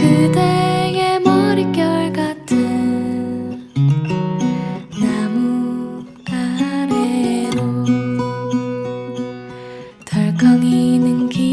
그대의 머릿결 같은 나무 아래로 덜컹이는 길